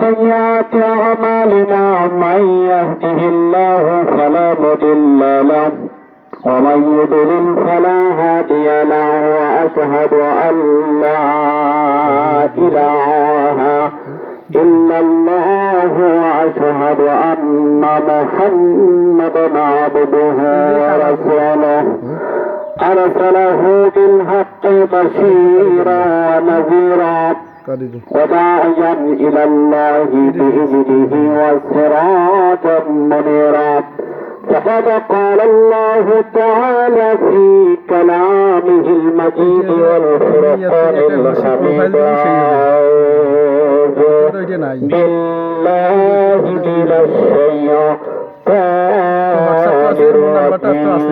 سيئات أعمالنا من يهده الله فلا مضل له ومن يضلل فلا هادي له وأشهد أن لا إله إلا الله وأشهد أن محمدا عبده ورسوله. أرسله بالحق بشيرا ونذيرا. وداعيا إلى الله بإذنه وسراجا منيرا فقد قال الله تعالى في كلامه المجيد والفرقان الحميد بالله من الشيطان الرجيم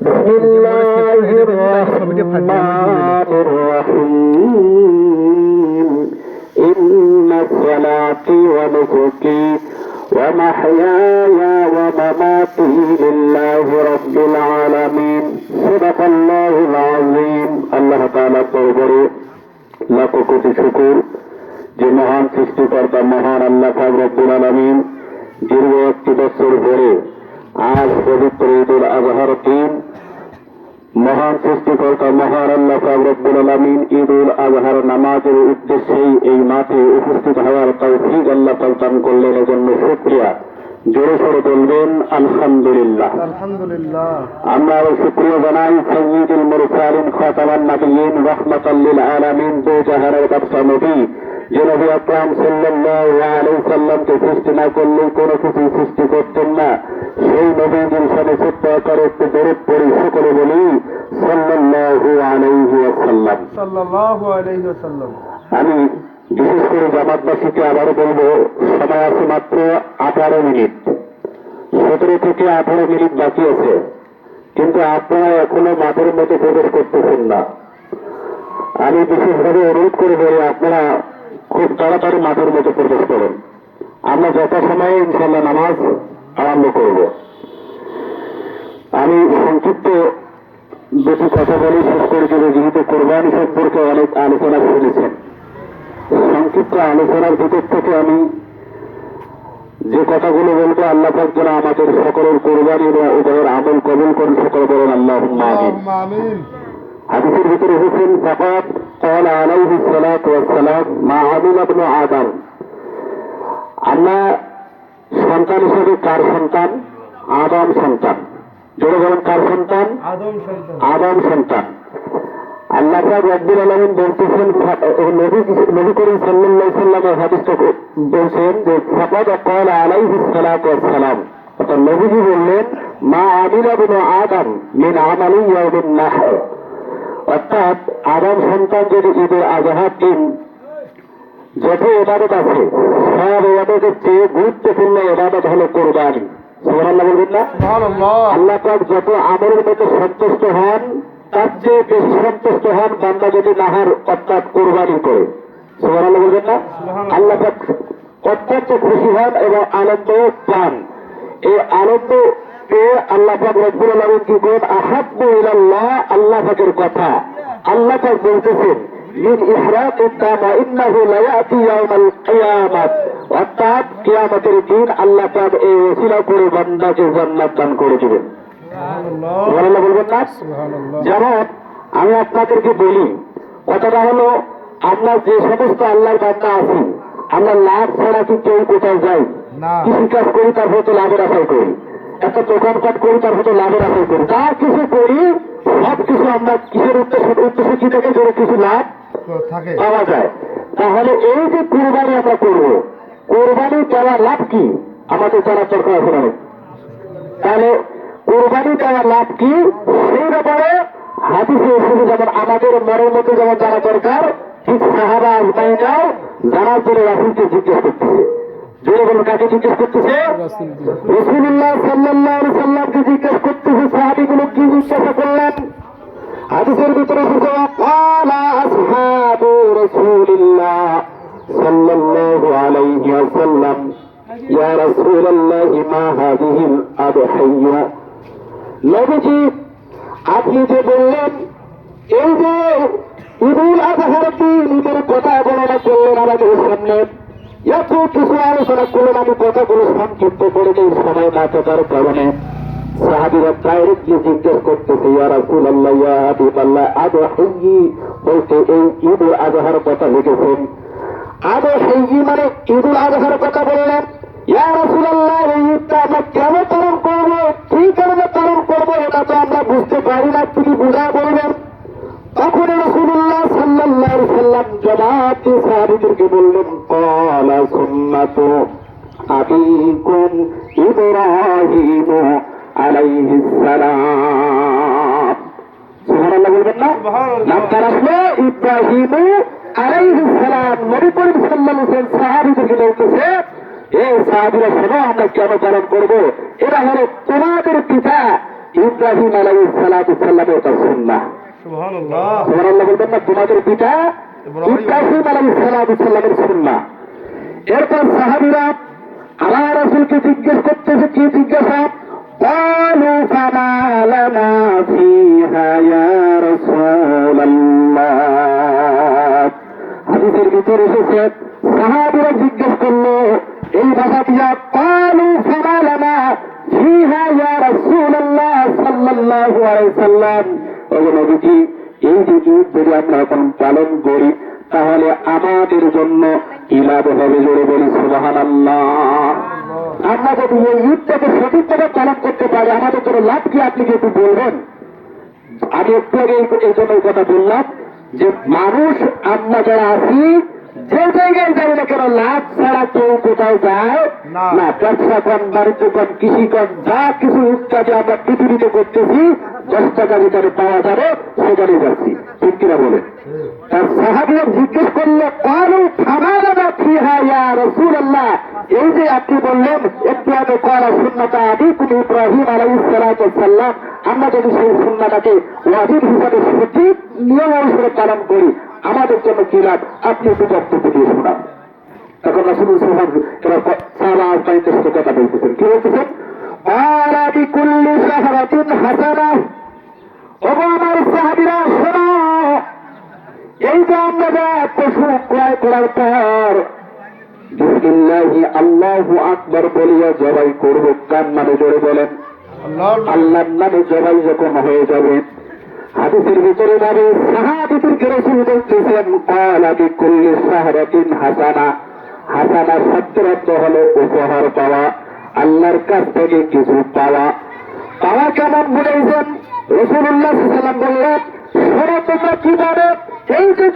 بسم الله الرحمن الرحيم ونسكي ومحياي ومماتي لله رب العالمين صدق الله العظيم الله تعالى তরবরে লাখ কোটি শুকুর যে মহান সৃষ্টিকর্তা মহান আল্লাহ পাক রব্বুল আলামিন দীর্ঘ একটি বছর ধরে আজ পবিত্র ঈদুল আজহার দিন মহান সৃষ্টিকর্তা মহান আল্লাহ রব্বুল আলামিন ঈদুল আজহার নামাজের উদ্দেশ্যেই এই মাঠে উপস্থিত হওয়ার তৌফিক আল্লাহ পাক দান করলেন। এজন্য শুকরিয়া। জোরে সরে বলবেন আলহামদুলিল্লাহ। আমরা শুক্রিয়া জানাই সৈয়দুল মুরসালিন খাতামান নবীন রহমাতাল্লিল আলামিন দু জাহানের বাদশা নবী যে নবী আকরাম সাল্লাল্লাহু আলাইহি সাল্লামকে সৃষ্টি না করলে কোনো কিছু সৃষ্টি করতেন না। সেই নবীজির সাথে ছোট্ট আকারে একটু দরদ পড়ি সকলে বলি সাল্লাল্লাহু আলাইহি ওয়াসাল্লাম। সাল্লাল্লাহু আলাইহি ওয়াসাল্লাম। আমি বিশেষ করে জামাতবাসীকে আবারও বলব সময় আছে মাত্র আঠারো মিনিট। সতেরো থেকে আঠারো মিনিট বাকি আছে। কিন্তু আপনারা এখনও মাঠের মধ্যে প্রবেশ করতেছেন না। আমি বিশেষভাবে অনুরোধ করে বলি আপনারা খুব তাড়াতাড়ি মাঠের মধ্যে প্রবেশ করেন। আমরা যথাসময়ে ইনশাল্লাহ নামাজ আরম্ভ করব। আমি সংক্ষিপ্ত দুটি কথা বলি শেষ করে দেবো যেহেতু কোরবানি সম্পর্কে অনেক আলোচনা শুনেছেন। সংক্ষিপ্ত আলোচনার ভিতর থেকে আমি যে কথাগুলো বলব আল্লাহ পাক যেন আমাদের সকলের কোরবানি এবং উভয়ের আমল কবুল করেন সকল বলেন আল্লাহ হাদিসের ভিতরে এসেছেন ফাকাত قال عليه الصلاة والسلام মা আমিন আবনু আদম আমরা সন্তান হিসেবে কার সন্তান আদম সন্তান জোরে বলেন কার সন্তান আদম সন্তান আদম সন্তান আল্লাহ পাক রব্বুল আলামিন বলতেছেন ফা- ও নবী নবী করিম সাল্লাল্লাহু আলাইহি সাল্লামের হাদিসটা বলছেন যে ফাকাদ قال عليه الصلاة والسلام অর্থাৎ নবীজি বললেন মা আমিলা বিন আদম মিন আমালি ইয়াউমিন নাহর অর্থাৎ আদম সন্তান যদি ঈদের আজহার দিন যত এবাদত আছে সব এবাদতের চেয়ে গুরুত্বপূর্ণ এবাদত হলো কোরবানি। সুবহানাল্লাহ বলবেন না? আল্লাহ পাক যত আমলের মধ্যে সন্তুষ্ট হন তার চেয়ে বেশি সন্তুষ্ট হন বান্দা যদি নাহার অর্থাৎ কোরবানি করে। সুবহানাল্লাহ বলবেন না? আল্লাহ পাক অত্যন্ত খুশি হন এবং আনন্দ পান। এই আনন্দ পেয়ে আল্লাহ পাক রব্বুল আলামিন কি করেন আহাব্বু ইলাল্লাহ আল্লাহ পাকের কথা আল্লাহ পাক বলতেছেন من إحراق الدم إنه ليأتي يوم القيامة অর্থাৎ কিয়ামতের দিন আল্লাহ পাক এই ওসিলা করে বান্দাকে জান্নাত দান করে দিবেন সুবহানাল্লাহ সুবহানাল্লাহ বলবেন না সুবহানাল্লাহ যেমন আমি আপনাদেরকে বলি কথাটা হলো আমরা যে সমস্ত আল্লাহর বান্দা আছি আমরা লাভ ছাড়া কি কেউ কোথাও যাই না। কৃষি কাজ করি তার হয়তো লাভের আশাই করি একটা দোকানপাট করি তার হয়তো লাভের আশাই করি। যা কিছু করি সব কিছু আমরা কিসের উদ্দেশ্য উদ্দেশ্য কি থেকে করে কিছু লাভ পাওয়া যায়। তাহলে এই যে কোরবানি আমরা করব কোরবানি দেওয়ার লাভ কি? আমাদের জানার দরকার আছে না তাহলে কোরবানি দেওয়ার লাভ কি? সেই ব্যাপারে হাদিসে এসেছে যেমন আমাদের মনের মতো যেমন জানা দরকার ঠিক সাহাবা আজমাইনাও জানার জন্য রাসুলকে জিজ্ঞেস করতেছে। জনগণ কাকে জিজ্ঞেস করতেছে? রসুল্লাহ সাল্লাহ সাল্লামকে জিজ্ঞেস করতেছে সাহাবি গুলো কি জিজ্ঞাসা করলেন? হাদিসের ভিতরে আসহাবু রসুলিল্লাহ সাল্লাল্লাহু আলাইহি ওয়াসাল্লাম, ইয়া রাসূলুল্লাহ মা হাদিহিল আদহিয়া নবীজি, আপনি যে বললেন, এই যে ঈদুল আজহার দিন ঈদের কথা বর্ণনা করলেন আমাদের সামনে। কিছু আলোচনা করলাম আমি কথাগুলো সংক্ষিপ্ত করে দিই, সময় না থাকার কারণে। সাহাবিরা ডাইরেক্টলি জিজ্ঞেস করতেছে, ইয়া রাসূল আল্লাহ বলতে এই আজহার কথা লিখেছেন। মানে আজহার কথা বললেন। আমরা কেন পালন করব? কি কারণে পালন করব? এটা তো আমরা বুঝতে পারি না, তিনি বুঝা বলবেন। তখন রসুল্লাহ আলাইহি সাল্লাম জমাতে সাহাবীদেরকে বললেন ক্বালা সুন্নাতু আবিকুম ইব্রাহিম আলাইহিস সালাম সুবহানাল্লাহ বলবেন না? সুবহানাল্লাহ। নামটা আসলো ইব্রাহিম আলাইহিস সালাম নবী করিম সাল্লাল্লাহু আলাইহি ওয়াসাল্লাম সাহাবীদেরকে বলতেছে এই সাহাবীরা শোনো আমরা কেন পালন করব? এরা হলো তোমাদের পিতা ইব্রাহিম আলাইহিস সালাতু সাল্লামের একটা সুন্নাহ। সুবহানাল্লাহ। সুবহানাল্লাহ বলবেন না তোমাদের পিতা ইব্রাহিম। ইব্রাহিম আলাইহিস সালাতু সাল্লামের সুন্নাহ এরপর সাহাবীরা আল্লাহ রাসূলকে জিজ্ঞেস করতেছে কি জিজ্ঞাসা قالوا فما لنا فيها يا رسول الله হাদিসের ভিতরে এসেছে সাহাবীরা জিজ্ঞেস করলো এই ভাষা দিয়া কালু ফামা লানা ফিহা ইয়া রাসূলুল্লাহ সাল্লাল্লাহু আলাইহি সাল্লাম ও নবীজি এই যে ঈদ যদি আমরা এখন পালন করি তাহলে আমাদের জন্য কি লাভ হবে জোরে বলি সুবহানাল্লাহ। আমরা যদি এই ঈদটাকে সঠিকভাবে পালন করতে পারি আমাদের জন্য লাভ কি আপনি কি একটু বলবেন? আমি একটু আগে এই- জন্য এই কথা বললাম যে মানুষ আমরা যারা আছি যে জায়গায় যাই না কেন লাভ ছাড়া কেউ কোথাও যায় না। ব্যবসা কন বাণিজ্য কন কৃষি কন যা কিছু ইত্যাদি আমরা পৃথিবীতে করতেছি দশ টাকা যেখানে পাওয়া যাবে সেখানে যাচ্ছি। ঠিক কিনা বলে? তার সাহাবিরা জিজ্ঞেস করল কারু থামালানা ফিহা ইয়া রাসূলুল্লাহ? এই যে আপনি বললেন একটু আগে করা সুন্নাতা আবিকুম ইব্রাহিম আলাইহিস সালাতু সাল্লাম আমরা যদি সেই সুন্নাটাকে ওয়াজিব হিসাবে সঠিক নিয়ম অনুসারে পালন করি আমাদের জন্য কি লাভ? আপনি একটু বক্তব্য দিয়ে শোনান। তখন রাসূল সালা সাথে কথা বলতেছেন। কি বলতেছেন? আলা বিকুল্লি শাহরাতিন হাসানাহ ওগো আমার সাহাবীরা শোনো এই যে আমরা পশু ক্রয় করার পর বিসমিল্লাহি আল্লাহু আকবার বলিয়া জবাই করব কার নামে জোরে বলেন? আল্লাহ আল্লাহর নামে জবাই যখন হয়ে যাবে হাদিসের ভিতরে যাবে সাহাবিদের রসুল বলতেছেন কালা বিকুল্লি সাহারাতিন হাসানা। হাসানা শব্দের অর্থ হলো উপহার পাওয়া আল্লাহর কাছ থেকে কিছু পাওয়া। পাওয়া কেমন বুঝেছেন রসুল্লাহ সাল্লাম বললেন শোনো তোমরা কি বলো এই যে